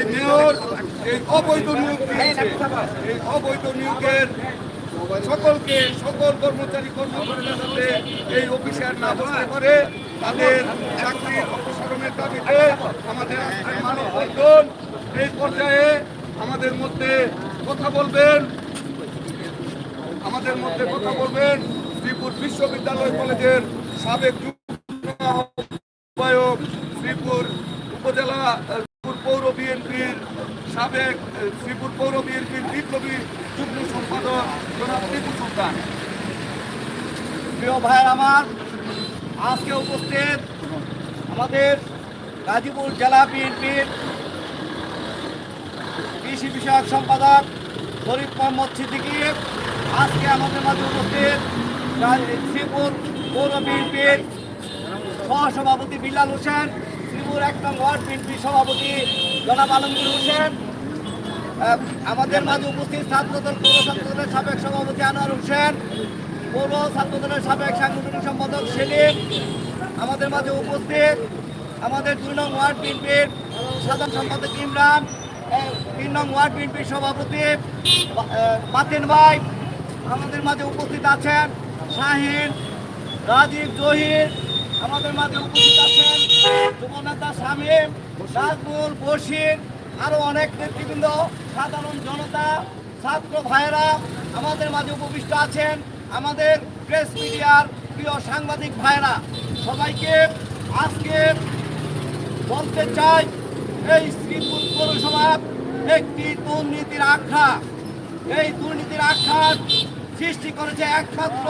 এই মেয়র, এই অবৈধ নিয়োগ দিয়েছে এই অবৈধ নিয়োগের সকলকে, সকল কর্মচারী কর্মচারীদের সাথে এই অফিসে আর না বসতে পারে। তাদের চাকরির অপসারণের দাবিতে আমাদের মানববন্ধন এই পর্যায়ে আমাদের মধ্যে কথা বলবেন। আমাদের মধ্যে কথা বলবেন। শ্রীপুর বিশ্ববিদ্যালয় কলেজের সাবেক যুগ্ম আহ্বায়ক শ্রীপুর উপজেলা আহ, শ্রীপুর পৌর বিএনপির সাবেক আহ, শ্রীপুর পৌর বিএনপির বিপ্লবী যুগ্ম সম্পাদক জনাব টিপু সুলতান। প্রিয় ভাই আমার, আজকে উপস্থিত আমাদের গাজীপুর জেলা বিএনপির কৃষি বিষয়ক সম্পাদক শরীফ মোহাম্মদ সিদ্দিকী। আজকে আমাদের মাঝে উপস্থিত শ্রীপুর পৌর বিএনপির সহসভাপতি বিল্লাল হোসেন, শ্রীপুর এক নং ওয়ার্ড বিএনপি সভাপতি জনাব আলমগীর হোসেন। আমাদের মাঝে উপস্থিত ছাত্রদল, পৌর ছাত্রদলের সাবেক সভাপতি আনোয়ার হোসেন, পৌর ছাত্রদলের সাবেক সাংগঠনিক সম্পাদক সেলিম, আমাদের মাঝে উপস্থিত আমাদের দুই নং ওয়ার্ড বিএনপির সাধারণ সম্পাদক ইমরান, তিন নং ওয়ার্ড বিএনপির সভাপতি বাতেন ভাই, আমাদের মাঝে উপস্থিত আছেন শাহিন, রাজীব জহির, আমাদের মাঝে উপস্থিত আছেন যুবনেতা শামীম, নাজমুল বশির আরও অনেক নেতৃবৃন্দ, সাধারণ জনতা, ছাত্র ভাইয়েরা আমাদের মাঝে উপবিষ্ট আছেন আমাদের প্রেস মিডিয়ার প্রিয় সাংবাদিক ভাইয়েরা। সবাইকে আজকে বলতে চাই, এই শ্রীপুর পৌরসভা একটি দুর্নীতির আখ্যা এই দুর্নীতির আখ্যান সৃষ্টি করেছে একমাত্র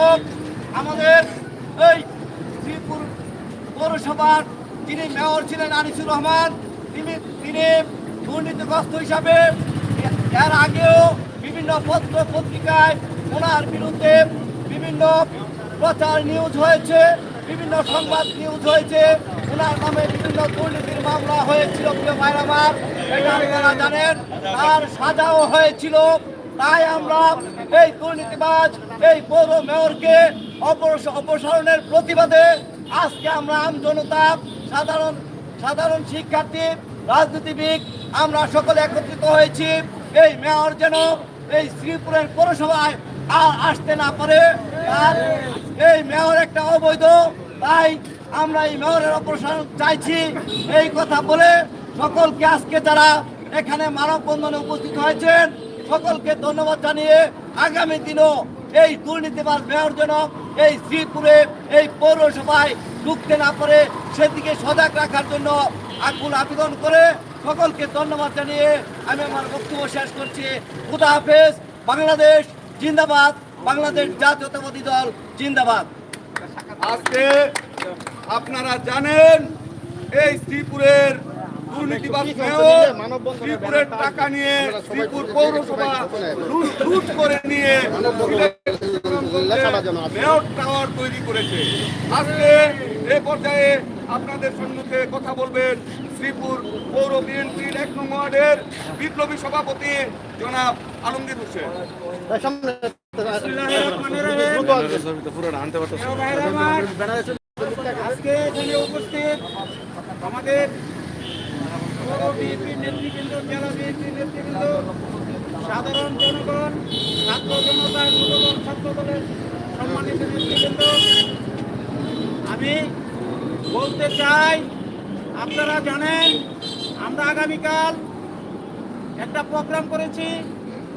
আমাদের এই শ্রীপুর পৌরসভার যিনি মেয়র ছিলেন আনিসুর রহমান, তিনি তিনি দুর্নীতিগ্রস্ত হিসাবে এর আগেও বিভিন্ন পত্র পত্রিকায় ওনার বিরুদ্ধে বিভিন্ন প্রচার নিউজ হয়েছে, বিভিন্ন সংবাদ নিউজ হয়েছে। ওনার নামে বিভিন্ন দুর্নীতির মামলা হয়েছিল প্রিয় ভাইরামার এটা আপনারা জানেন। তার সাজাও হয়েছিল। তাই আমরা এই দুর্নীতিবাজ, এই পৌর মেয়রকে অপস- অপসারণের প্রতিবাদে আজকে আমরা আম জনতা সাধারণ সাধারণ শিক্ষার্থী, রাজনীতিবিদ আমরা সকলে একত্রিত হয়েছি, এই মেয়র যেন এই শ্রীপুরের পৌরসভায় আর আসতে না পারে। আর এই মেয়র একটা অবৈধ, তাই আমরা এই মেয়রের অপসারণ চাইছি। এই কথা বলে সকলকে আজকে যারা এখানে মানববন্ধনে উপস্থিত হয়েছেন, সকলকে ধন্যবাদ জানিয়ে আগামী দিনও এই দুর্নীতিবাজ মেয়র যেন এই শ্রীপুরে, এই পৌরসভায় ঢুকতে না পারে, সেদিকে সজাগ রাখার জন্য আকুল আবেদন করে সকলকে ধন্যবাদ জানিয়ে আমি আমার বক্তব্য শেষ করছি। খুদা হাফেজ, বাংলাদেশ জিন্দাবাদ, বাংলাদেশ জাতীয়তাবাদী দল জিন্দাবাদ। আজকে আপনারা জানেন, এই শ্রীপুরের আপনাদের সম্মুখে কথা বলবেন শ্রীপুর পৌর বিএনপির এক নং ওয়ার্ডের বিপ্লবী সভাপতি জনাব আলমগীর হোসেন। আজকে এখানে উপস্থিত আমাদের নেতৃবৃন্দ, জেলা বিএনপির নেতৃবৃন্দ, সাধারণ জনগণ, ছাত্র জনতা, যুবদল, ছাত্র দলের সম্মানিত নেতৃবৃন্দ, আমি বলতে চাই আপনারা জানেন, আমরা আগামীকাল একটা প্রোগ্রাম করেছি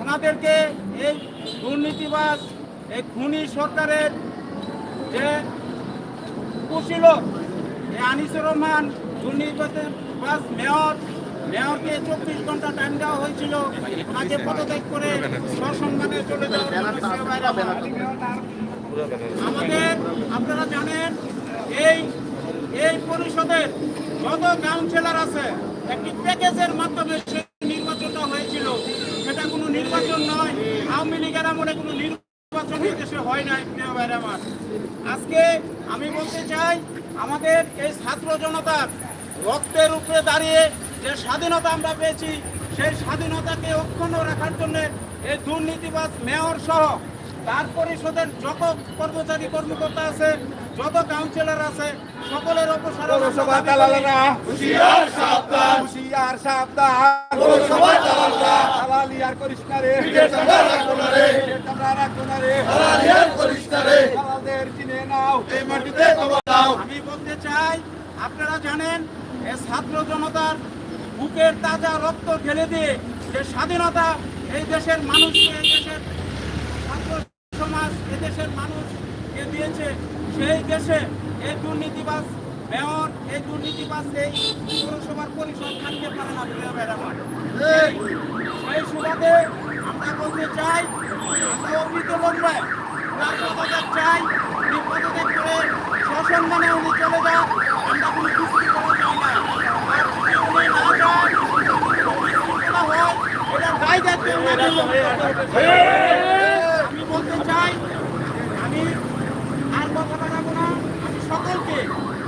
ওনাদেরকে এই দুর্নীতিবাস এই খুনি সরকারের যে কুশীল আনিসুর রহমান, দুর্নীতিবাজ মেয়র, মেয়রকে চব্বিশ ঘণ্টা টাইম দেওয়া হয়েছিল ওনাকে পদত্যাগ করে সসম্মানে চলে। আমাদের, আপনারা জানেন, এই এই পরিষদের যত কাউন্সিলর আছে। একটি প্যাকেজের মাধ্যমে সে নির্বাচনটা হয়েছিল। সেটা কোনো নির্বাচন নয়। আওয়ামী লীগের আমলে কোনো নির্বাচন দেশে হয় নাই, প্রিয় আমার। আজকে আমি বলতে চাই, আমাদের এই ছাত্র জনতার রক্তের উপরে দাঁড়িয়ে যে স্বাধীনতা আমরা পেয়েছি, সেই স্বাধীনতাকে অক্ষুণ্ণ রাখার জন্য এই দুর্নীতিবাজ মেয়র সহ তার পরিষদের যত কর্মচারী কর্মকর্তা আছে যত কাউন্সিলর আছে সকলের অপসারণ পৌরসভা দালালেরা? হুশিয়ার সাবধান। হুশিয়ার সাবধান। পৌরসভা দালালরা? দালালি আর করিস না রে। চামড়া রাখো না রে। চামড়া রাখো না রে। দালালি আর করিস না রে। দালালদের চিনে নাও। এই মাটিতে তোমার নাও আমি বলতে চাই আপনারা জানেন এই ছাত্র জনতার বুকের তাজা রক্ত ঢেলে দিয়ে যে স্বাধীনতা এই দেশের মানুষকে এই দেশের ছাত্র সমাজ এ দেশের মানুষকে দিয়েছে? সেই দেশে এই দুর্নীতিবাজ মেয়র এই দুর্নীতিবাজ এই পৌরসভার পরিষদ থাকতে পারে না প্রিয় ম্যাডাম সেই সুবাদে আমরা বলতে চাই আমরা অমৃত লোকরা পদত্যাগ চাই উনি পদত্যাগ করে সসম্মানে উনি চলে যান আমরা কোনো দুষ্কৃতি করা চাই না আর যদি উনি না যান বিশৃঙ্খলা হয় এটা দায় দায়িত্ব ওনাদের লোক। আমি বলতে চাই আমি আর কথা বাড়াবো না আমি সকলকে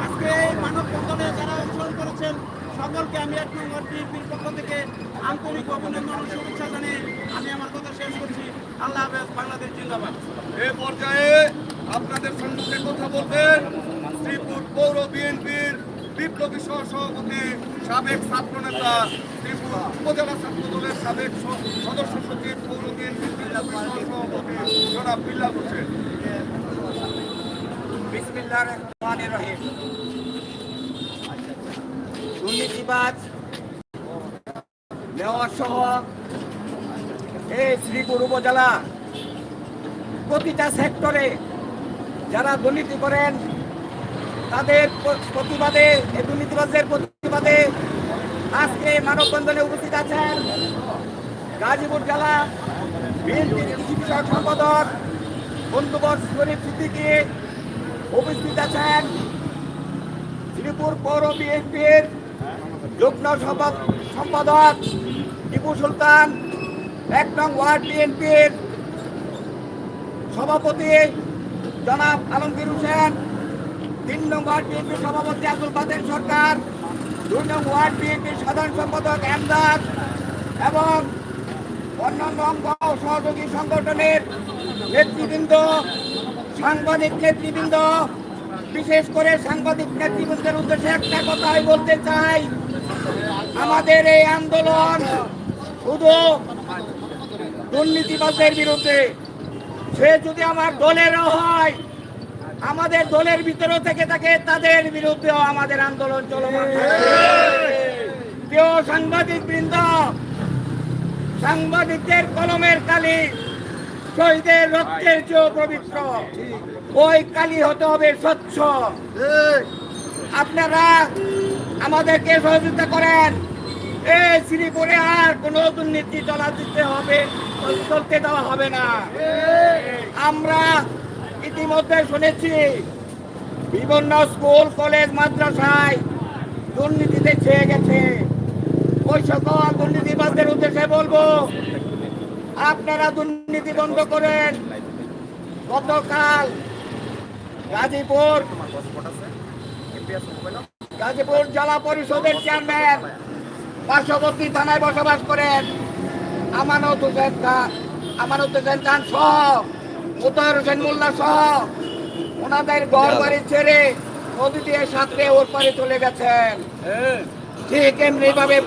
আজকে এই মানব বন্ধনে যারা অংশগ্রহণ করেছেন সকলকে আমি এক নম্বর বিএনপির পক্ষ থেকে আন্তরিক অভিনন্দন ও শুভেচ্ছা জানিয়ে আমি আমার কথা শেষ করছি। আল্লাহ হাফেজ বাংলাদেশ জিন্দাবাদ। এ পর্যায়ে আপনাদের সম্মুখে কথা বলবেন শ্রীপুর পৌর বিএনপির বিপ্লবী সহ সভাপতি সাবেক ছাত্রনেতা শ্রীপুর উপজেলা ছাত্র দলের সাবেক সদস্য সচিব পৌর বিএনপির বিপ্লবী সহ সভাপতি জনাব বিল্লাল হোসেন। বিসমিল্লাহির রহমানির রহিম। দুর্নীতিবাজ মেয়র সহ এই শ্রীপুর উপজেলা প্রতিটা সেক্টরে যারা দুর্নীতি করেন, তাদের প্রতিবাদে দুর্নীতিবাজদের প্রতিবাদে আজকে মানববন্ধনে উপস্থিত আছেন গাজীপুর জেলা বিএনপির কৃষি বিষয়ক সম্পাদক বন্ধুবর শরীফ সিদ্দিকী উপস্থিত আছেন। শ্রীপুর পৌর বিএনপির যুগ্ম সম্পাদক টিপু সুলতান, এক নং ওয়ার্ড বিএনপির সভাপতি জনাব আলমগীর হোসেন, তিন নং ওয়ার্ড বিএনপির সভাপতি আব্দুল বাদের সরকার, দুই নং ওয়ার্ড বিএনপির সাধারণ সম্পাদক এমদাদ এবং অন্যান্য অঙ্গ সহযোগী সংগঠনের নেতৃবৃন্দ, সাংবাদিক নেতৃবৃন্দ, বিশেষ করে সাংবাদিক নেতৃবৃন্দের উদ্দেশ্যে একটা কথাই বলতে চাই। আমাদের এই আন্দোলন শুধু দুর্নীতিবাজদের বিরুদ্ধে, সে যদি আমার দলেরও হয়, আমাদের দলের ভিতরে থেকে থাকে, তাদের বিরুদ্ধেও আমাদের আন্দোলন চলমান। প্রিয় সাংবাদিক বৃন্দ, সাংবাদিকদের কলমের কালি শহীদের রক্তের চেয়েও পবিত্র ওই কালি হতে হবে স্বচ্ছ আপনারা আমাদেরকে সহযোগিতা করেন। এই শ্রীপুরে আর কোনো দুর্নীতি চলা দিতে হবে, চলতে দেওয়া হবে না। আমরা ইতিমধ্যে শুনেছি, বিভিন্ন স্কুল, কলেজ, মাদ্রাসায় দুর্নীতিতে ছেয়ে গেছে। ওই সকল দুর্নীতিবাজদের উদ্দেশ্যে বলব, আপনারা দুর্নীতি বন্ধ করেন। গতকাল গাজীপুর গাজীপুর জেলা পরিষদের চেয়ারম্যান পার্শ্ববর্তী থানায় বসবাস করেন আমানত হোসেন খান। আমানত হোসেন খান সহ মুতার হোসেন মোল্লা সহ ওনাদের ঘর বাড়ি ছেড়ে নদী দিয়ে সাঁতরে ওর পারে চলে গেছেন। ঠিক এমনি ভাবে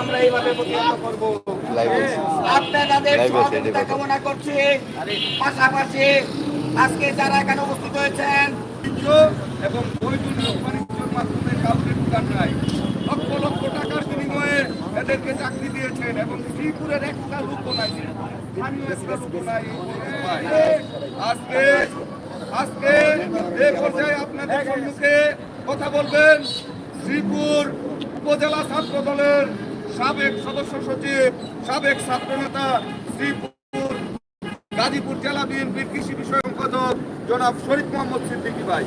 আমরা এইভাবে প্রতিহত করব। আপনাদের সহযোগিতা কামনা করছি। পাশাপাশি আজকে যারা এখানে উপস্থিত হয়েছেন এবং বৈধ মাধ্যমে কাউকে দোকান নাই। লক্ষ লক্ষ টাকার বিনিময়ে এদেরকে চাকরি দিয়েছেন এবং শ্রীপুরের একটা লোক নাই। আজকে আজকে এই পর্যায়ে আপনাদের সম্মুখে কথা বলবেন শ্রীপুর উপজেলা ছাত্র দলের সাবেক সদস্য সচিব, সাবেক ছাত্রনেতা শ্রীপুর গাজীপুর জেলা বিএনপির কৃষি বিষয়ক সম্পাদক জনাব শরীফ মোহাম্মদ সিদ্দিকী ভাই।